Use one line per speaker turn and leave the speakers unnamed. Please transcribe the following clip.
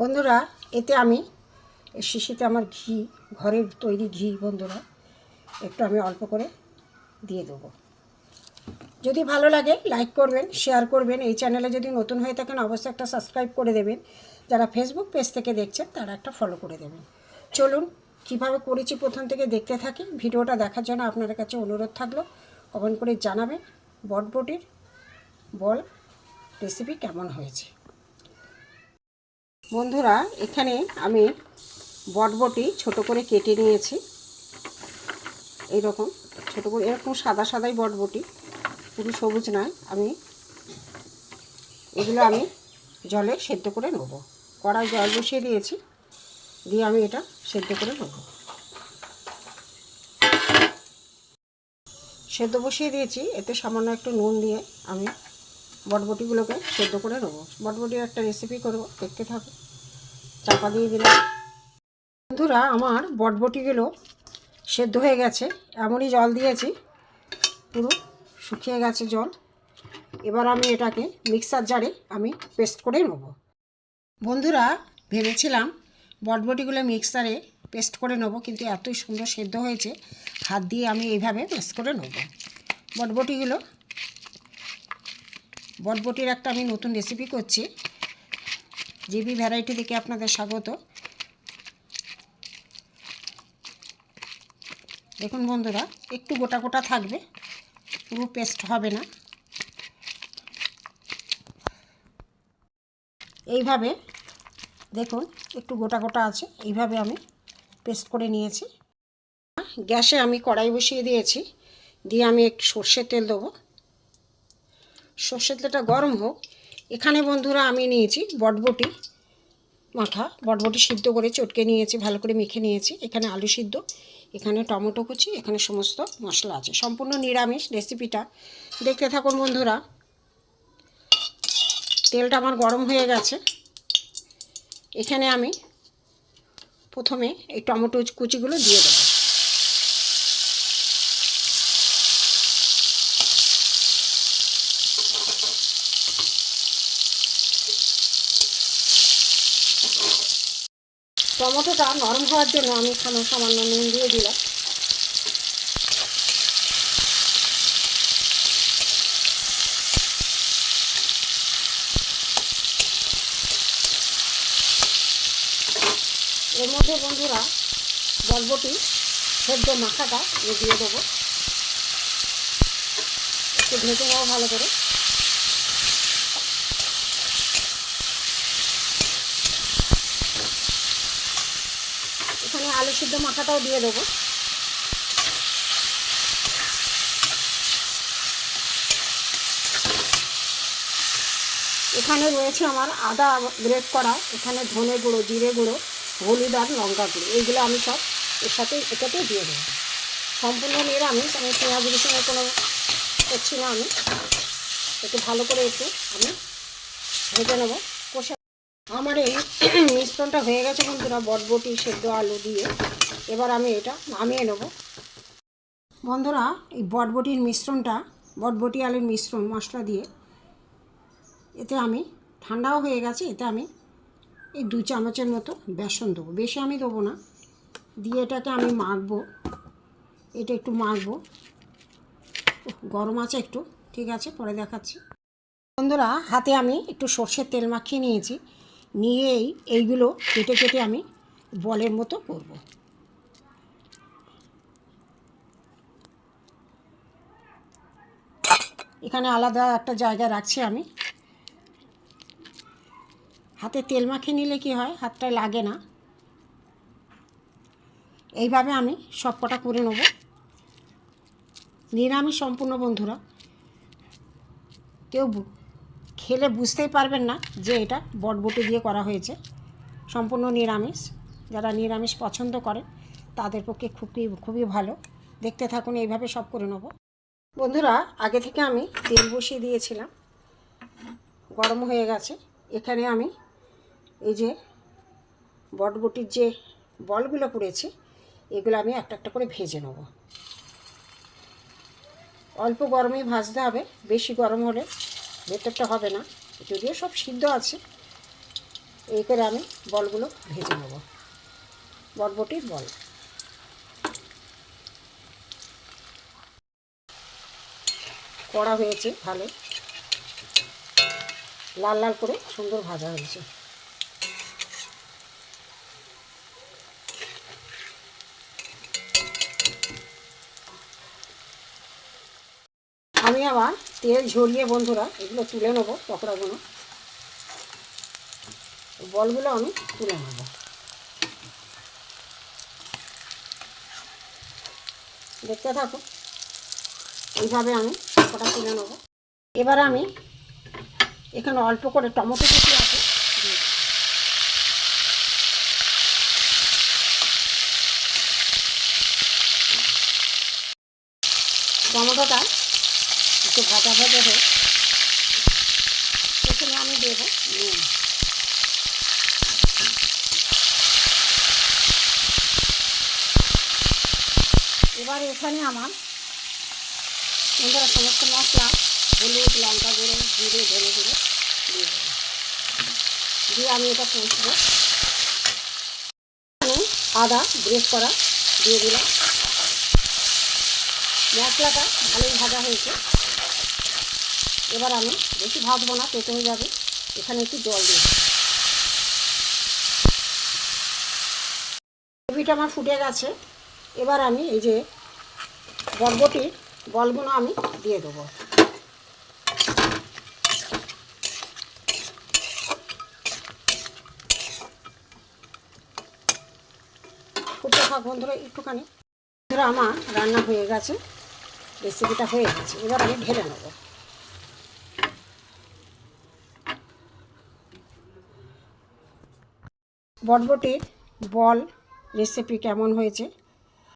বন্ধুরা, এতে আমি শিশিতে আমার ঘি, ঘরের তৈরি ঘি বন্ধুরা, একটু আমি অল্প করে দিয়ে দেবো। যদি ভালো লাগে লাইক করবেন শেয়ার করবেন। এই চ্যানেলে যদি নতুন হয়ে থাকেন, অবশ্যই একটা সাবস্ক্রাইব করে দেবেন। যারা ফেসবুক পেজ থেকে দেখছেন, তারা একটা ফলো করে দেবেন। চলুন, কীভাবে করেছি প্রথম থেকে দেখতে থাকি, ভিডিওটা দেখার জন্য আপনাদের কাছে অনুরোধ থাকল। কমেন্ট করে জানাবেন বটবটির বল রেসিপি কেমন হয়েছে। বন্ধুরা, এখানে আমি বটবটি ছোট করে কেটে নিয়েছি। এইরকম, ছোট করে, এরকম সাদা সাদাই বটবটি, পুরো সবুজ নয়। আমি এগুলো আমি জলে সেদ্ধ করে নেব। কড়াই জল বসিয়ে দিয়েছি, দিয়ে আমি এটা সেদ্ধ করে নেব। সেদ্ধ বসিয়ে দিয়েছি, এতে সামান্য একটু নুন দিয়ে আমি বটবটিগুলোকে সেদ্ধ করে নেব। বটবটির একটা রেসিপি করব, দেখতে থাকো। চাপা দিয়ে দিলাম বন্ধুরা, আমার বটবটিগুলো সেদ্ধ হয়ে গেছে। এমনই জল দিয়েছি। পুরো শুকিয়ে গেছে জল। এবার আমি এটাকে মিক্সার জারে আমি পেস্ট করে নেব। বন্ধুরা, ভেবেছিলাম বটবটিগুলো মিক্সারে পেস্ট করে নেব, কিন্তু এতই সুন্দর সেদ্ধ হয়েছে। হাত দিয়ে আমি এইভাবে পেস্ট করে নেব। বটবটিগুলো বটবটির একটা আমি নতুন রেসিপি করছি। জিবি ভ্যারাইটি থেকে আপনাদের স্বাগত। দেখুন বন্ধুরা, একটু গোটা গোটা থাকবে, পুরো পেস্ট হবে না। এইভাবে দেখুন, একটু গোটা গোটা আছে, এইভাবে আমি পেস্ট করে নিয়েছি। গ্যাসে আমি কড়াই বসিয়ে দিয়েছি, দিয়ে আমি একটু সর্ষের তেল দেবো। সর্ষের তেলটা গরম হোক এখানে বন্ধুরা আমি নিয়েছি বটবটি মাখা। বটবটি সিদ্ধ করে চটকে নিয়েছি, ভালো করে মেখে নিয়েছি। এখানে আলু সিদ্ধ, এখানে টমেটো কুচি, এখানে সমস্ত মশলা আছে। সম্পূর্ণ নিরামিষ রেসিপিটা। দেখতে থাকুন বন্ধুরা। তেলটা আমার গরম হয়ে গেছে। এখানে আমি প্রথমে এই টমেটো কুচিগুলো দিয়ে দেবো। টমেটোটা নরম হওয়ার জন্য আমি সামান্য নুন দিয়ে দিলাম। এর মধ্যে বন্ধুরা বরবটি সেদ্ধ মাখাটা দিয়ে দেবো। একটু ভেজে নেব ভালো করে এখানে আলু সিদ্ধ মাখাটাও দিয়ে দেবো। এখানে রয়েছে আমার আদা গ্রেট করা, এখানে ধনে গুঁড়ো, জিরে গুঁড়ো, হলুদ আর লঙ্কা গুঁড়ো, এইগুলো আমি সব এর সাথে এটাতে দিয়ে দেবো। সম্পূর্ণ নিরামিষ, আমি পেঁয়াজ রসুনের কোনো করছি না আমি। একটু ভালো করে একটু আমি ভেজে নেব। আমার এই মিশ্রণটা হয়ে গেছে বন্ধুরা বটবটি, সেদ্ধ আলু দিয়ে। এবার আমি এটা নামিয়ে নেব। বন্ধুরা, এই বটবটির মিশ্রণটা, বটবটি আলুর মিশ্রণ মশলা দিয়ে, এতে আমি ঠান্ডাও হয়ে গেছে, এতে আমি এই দু চামচের মতো বেসন দেবো। বেশি আমি দেবো না। দিয়ে এটাকে আমি মাখবো। এটা একটু মাখবো। গরম আছে একটু। ঠিক আছে, পরে দেখাচ্ছি। বন্ধুরা, হাতে আমি একটু সর্ষের তেল মাখিয়ে নিয়েছি। নিয়েই এইগুলো কেটে কেটে আমি বলের মতো করব। এখানে আলাদা একটা জায়গা রাখছি আমি। হাতে তেল মাখিয়ে নিলে কি হয় হাতটায় লাগে না। এইভাবে আমি সব কটা করে নেব। নিরামিষ সম্পূর্ণ বন্ধুরা, কেউ খেলে বুঝতেই পারবেন না যে এটা বটবটি দিয়ে করা হয়েছে। সম্পূর্ণ নিরামিষ। যারা নিরামিষ পছন্দ করেন, তাদের পক্ষে খুবই খুবই ভালো। দেখতে থাকুন, এইভাবে সব করে নেব। বন্ধুরা, আগে থেকে আমি তেল বসিয়ে দিয়েছিলাম। গরম হয়ে গেছে। এখানে আমি এই যে বটবটির যে বলগুলো পড়েছে, এগুলো আমি একটা একটা করে ভেজে নেব। অল্প গরমেই ভাজতে হবে। বেশি গরম হলে ভেতরটা হবে না, যদিও সব সিদ্ধ আছে। এই করে আমি বলগুলো ভেজে নেব, বটবটির বল। কড়া হয়েছে, ভালো। লাল লাল করে সুন্দর ভাজা হয়েছে। আমি আবার তেল ঝরিয়ে বন্ধুরা, এগুলো তুলে নেব পকোড়াগুলো। বলগুলো আমি তুলে নেব। দেখতে থাকো, এইভাবে আমি পকোড়া তুলে নেব। এবার আমি এখানে অল্প করে টমেটো কুচি আছে। টমেটোটা একটু ভাজা ভাজা হয়ে প্রথমে আমি দেবো এবার এখানে আমার বন্ধুরা সমস্ত মশলা, হলুদ, লঙ্কা গুঁড়ো, জিরে, ধনে গুঁড়ো দিয়ে দিয়ে আমি এটা পৌঁছবো আদা ব্রেক করা দিয়ে দিলাম। মশলাটা ভালোই ভাজা হয়েছে। এবার আমি বেশি ভাজবো না পেতে হয়ে যাবে। এখানে একটু জল দিয়ে গ্রেভিটা আমার ফুটে গেছে। এবার আমি এই যে বরবটির বলগুলো আমি দিয়ে দেবো। ফুটে থাক বন্ধুরা, একটুখানি। বন্ধুরা, আমার রান্না হয়ে গেছে। রেসিপিটা হয়ে গেছে। এবার আমি ঢেলে নেব। বটবটির বল রেসিপি কেমন হয়েছে?